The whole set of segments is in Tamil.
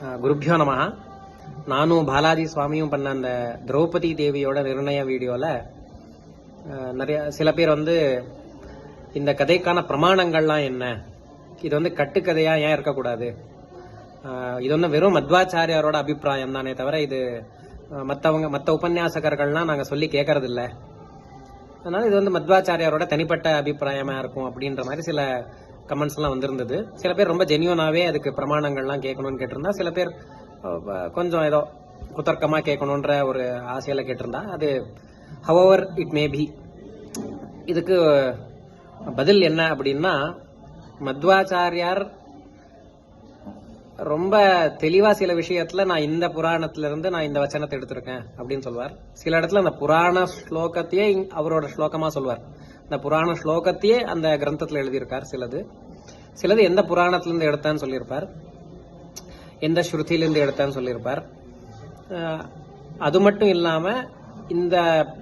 அஹ், குருப்யோ நானும் பாலாஜி சுவாமியும் பண்ண அந்த திரௌபதி தேவியோட நிர்ணய வீடியோவில் நிறைய சில பேர் வந்து இந்த கதைக்கான பிரமாணங்கள்லாம் என்ன? இது வந்து கட்டுக்கதையாக ஏன் இருக்கக்கூடாது? இது வந்து வெறும் மத்வாச்சாரியாரோட அபிப்பிராயம் தானே தவிர இது மற்றவங்க மற்ற உபன்யாசகர்கள்லாம் நாங்கள் சொல்லி கேட்கறதில்ல அதனால் அதனால இது வந்து மத்வாச்சாரியாரோட தனிப்பட்ட அபிப்பிராயமாக இருக்கும் அப்படின்ற மாதிரி சில கமெண்ட்ஸ் எல்லாம் வந்திருந்தது. சில பேர் ரொம்ப ஜெனியூனாவே அதுக்கு பிரமாணங்கள்லாம் கேட்கணும்னு கேட்டிருந்தா சில பேர் கொஞ்சம் ஏதோ குத்தர்க்கமாக கேட்கணுன்ற ஒரு ஆசையில கேட்டிருந்தா அது ஹவர் இட் மே பி இதுக்கு பதில் என்ன அப்படின்னா மத்வாச்சாரியார் ரொம்ப தெளிவா சில விஷயத்துல நான் இந்த புராணத்துல இருந்து நான் இந்த வச்சனத்தை எடுத்திருக்கேன் அப்படின்னு சொல்வார். சில இடத்துல அந்த புராண ஸ்லோகத்தையே அவரோட ஸ்லோகமா சொல்வார். இந்த புராண ஸ்லோகத்தையே அந்த கிரந்தத்தில் எழுதியிருக்கார் சிலது. சிலது எந்த புராணத்திலிருந்து எடுத்தான்னு சொல்லியிருப்பார். எந்த ஸ்ருதியிலிருந்து எடுத்தான்னு சொல்லியிருப்பார். அது மட்டும் இல்லாமல் இந்த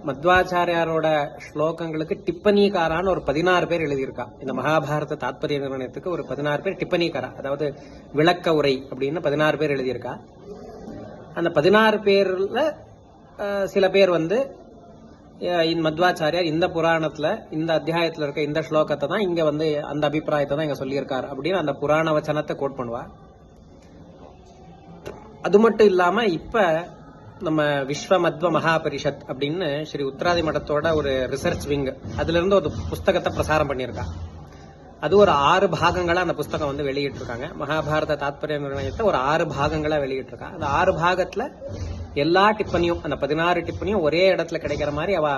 மத்வாச்சாரியாரோட ஸ்லோகங்களுக்கு டிப்பனிகாரான்னு ஒரு பதினாறு பேர் எழுதியிருக்கா. இந்த மகாபாரத தாத்பரிய நிர்ணயத்துக்கு ஒரு பதினாறு பேர் டிப்பனிகாரா அதாவது விளக்க உரை அப்படின்னு பதினாறு பேர் எழுதியிருக்கா. அந்த பதினாறு பேர்ல சில பேர் வந்து மத்வாச்சாரியார் இந்த புராணத்துல இந்த அத்தியாயத்துல இருக்க இந்த ஸ்லோகத்தை தான் இங்க வந்து அந்த அபிப்பிராயத்தை தான் இங்க சொல்லியிருக்கார் அப்படின்னு அந்த புராண வச்சனத்தை கோட் பண்ணுவா அது மட்டும் இல்லாம இப்ப நம்ம விஸ்வ மத்வ மகாபரிஷத் அப்படின்னு ஸ்ரீ உத்தராதி மடத்தோட ஒரு ரிசர்ச் விங் அதுல இருந்து ஒரு புஸ்தகத்தை பிரசாரம் பண்ணியிருக்கா அது ஒரு ஆறு பாகங்களா அந்த புஸ்தகம் வந்து வெளியிட்டிருக்காங்க. மகாபாரத தாத்பரிய நிர்ணயத்தை ஒரு ஆறு பாகங்களா வெளியிட்டிருக்காங்க. அந்த ஆறு பாகத்துல எல்லா டிப்பனியும் அந்த பதினாறு டிப்பனியும் ஒரே இடத்துல கிடைக்கிற மாதிரி அவ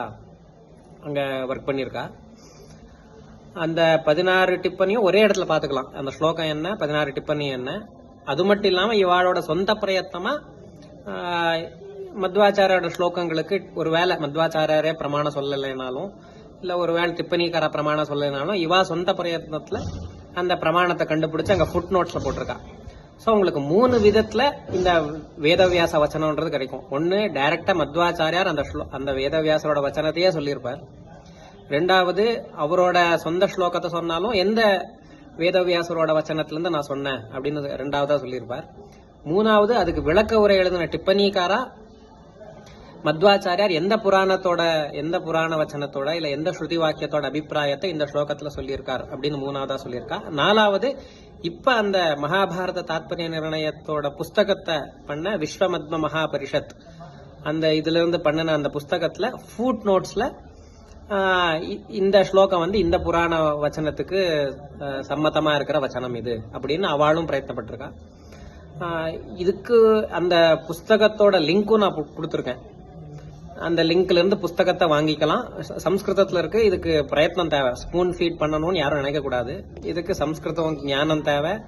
அங்க ஒர்க் பண்ணியிருக்கா. அந்த பதினாறு டிப்பனியும் ஒரே இடத்துல பார்த்துக்கலாம் அந்த ஸ்லோகம் என்ன பதினாறு டிப்பனி என்ன. அது மட்டும் இல்லாமல் இவாளோட சொந்த பிரயத்தனமா ஆஹ், மத்வாச்சாரியோட ஸ்லோகங்களுக்கு ஒருவேளை மத்வாச்சாரியாரே பிரமாணம் சொல்லலைனாலும் இல்ல ஒருவேளை டிப்பனிக்கார பிரமாணம் சொல்லலைனாலும் இவா சொந்த பிரயத்னத்துல அந்த பிரமாணத்தை கண்டுபிடிச்சு அங்க ஃபுட் நோட்ஸ்ல போட்டிருக்கா. ஸோ உங்களுக்கு மூணு விதத்துல இந்த வேதவியாச வச்சனம்ன்றது கிடைக்கும். ஒன்னு டைரக்டா மத்வாச்சாரியார் அந்த ஸ்லோ- அந்த வேதவியாசரோட வச்சனத்தையே சொல்லியிருப்பார். ரெண்டாவது அவரோட சொந்த ஸ்லோகத்தை சொன்னாலும் எந்த வேதவியாசரோட வச்சனத்துலேருந்து நான் சொன்னேன் அப்படின்னு ரெண்டாவதா சொல்லியிருப்பார். மூணாவது அதுக்கு விளக்க உரை எழுதின டிப்பனிக்காரா மத்வாச்சாரியார் எந்த புராணத்தோட எந்த புராண வச்சனத்தோட இல்ல எந்த ஸ்ருதி வாக்கியத்தோட அபிப்பிராயத்தை இந்த ஸ்லோகத்துல சொல்லியிருக்கார் அப்படின்னு மூணாவதா சொல்லியிருக்கா. நாலாவது இப்ப அந்த மகாபாரத தாத்பரிய நிர்ணயத்தோட புஸ்தகத்தை பண்ண விஸ்வமத்ம மகாபரிஷத். அந்த இதுல இருந்து பண்ணின அந்த புஸ்தகத்துல ஃபுட் நோட்ஸ்ல இ- இந்த ஸ்லோகம் வந்து இந்த புராண வச்சனத்துக்கு ஆஹ் இருக்கிற வச்சனம் இது அப்படின்னு அவளும் பிரயத்னப்பட்டிருக்கா இதுக்கு அந்த புஸ்தகத்தோட லிங்க்கும் நான் கொடுத்துருக்கேன். அந்த லிங்க்லேருந்து புஸ்தகத்தை வாங்கிக்கலாம். சம்ஸ்கிருதத்தில் சம்ஸ்கிருதத்துல இருக்கு. இதுக்கு பிரயத்னம் தேவை. ஸ்பூன் ஃபீட் பண்ணணும்னு யாரும் நினைக்கக்கூடாது இதுக்கு சம்ஸ்கிருதம் ஞானம் தேவை.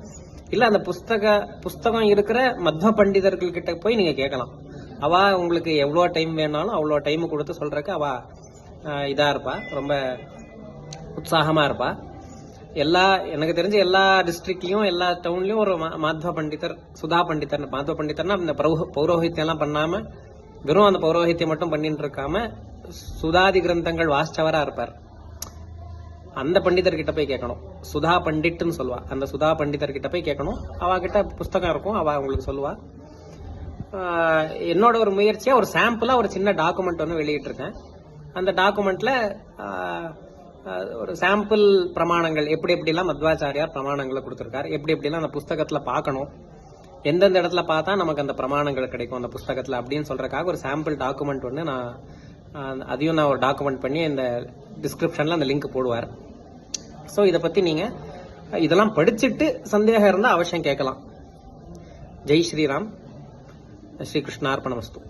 இல்லை அந்த புஸ்தக புஸ்தகம் இருக்கிற மத்வ பண்டிதர்கள் கிட்ட போய் நீங்கள் கேட்கலாம். அவா உங்களுக்கு எவ்வளோ டைம் வேணாலும் அவ்வளோ டைம் கொடுத்து சொல்கிறக்கு அவா இதாக இருப்பா. ரொம்ப உற்சாகமாக இருப்பா. எல்லா எனக்கு தெரிஞ்ச எல்லா டிஸ்ட்ரிக்ட்லையும் எல்லா டவுன்லையும் ஒரு மா- மாத்வ பண்டிதர் சுதா பண்டிதர் மாத்வ பண்டிதர்னா இந்த பௌர- பண்ணாமல் வெறும் அந்த பௌரோகித்தை மட்டும் பண்ணிட்டு இருக்காம சுதாதி கிரந்தங்கள் வாசிச்சவரா இருப்பார். அந்த பண்டிதர்கிட்ட போய் கேட்கணும். சுதா பண்டிட்னு சொல்லுவா. அந்த சுதா பண்டிதர்கிட்ட போய் கேட்கணும். அவகிட்ட புஸ்தகம் இருக்கும். அவ உங்களுக்கு சொல்லுவா. என்னோட ஒரு முயற்சியா ஒரு சாம்பிளா ஒரு சின்ன டாக்குமெண்ட் ஒன்று வெளியிட்டிருக்கேன். அந்த டாக்குமெண்ட்ல ஒரு சாம்பிள் பிரமாணங்கள் எப்படி எப்படிலாம் மத்வாச்சாரியார் பிரமாணங்களை கொடுத்துருக்காரு எப்படி எப்படிலாம் அந்த புஸ்தகத்துல பார்க்கணும் எந்தெந்த இடத்துல பார்த்தா நமக்கு அந்த பிரமாணங்கள் கிடைக்கும் அந்த புஸ்தகத்தில் அப்படின்னு சொல்றதுக்காக ஒரு சாம்பிள் டாக்குமெண்ட் ஒன்று நான் அதையும் நான் ஒரு டாக்குமெண்ட் பண்ணி இந்த டிஸ்கிரிப்ஷனில் அந்த லிங்க் போடுவார். ஸோ இதை பற்றி நீங்கள் இதெல்லாம் படிச்சுட்டு சந்தேகம் இருந்தால் அவசியம் கேட்கலாம். ஜெய் ஸ்ரீராம். ஸ்ரீகிருஷ்ணார்ப்பணமஸ்து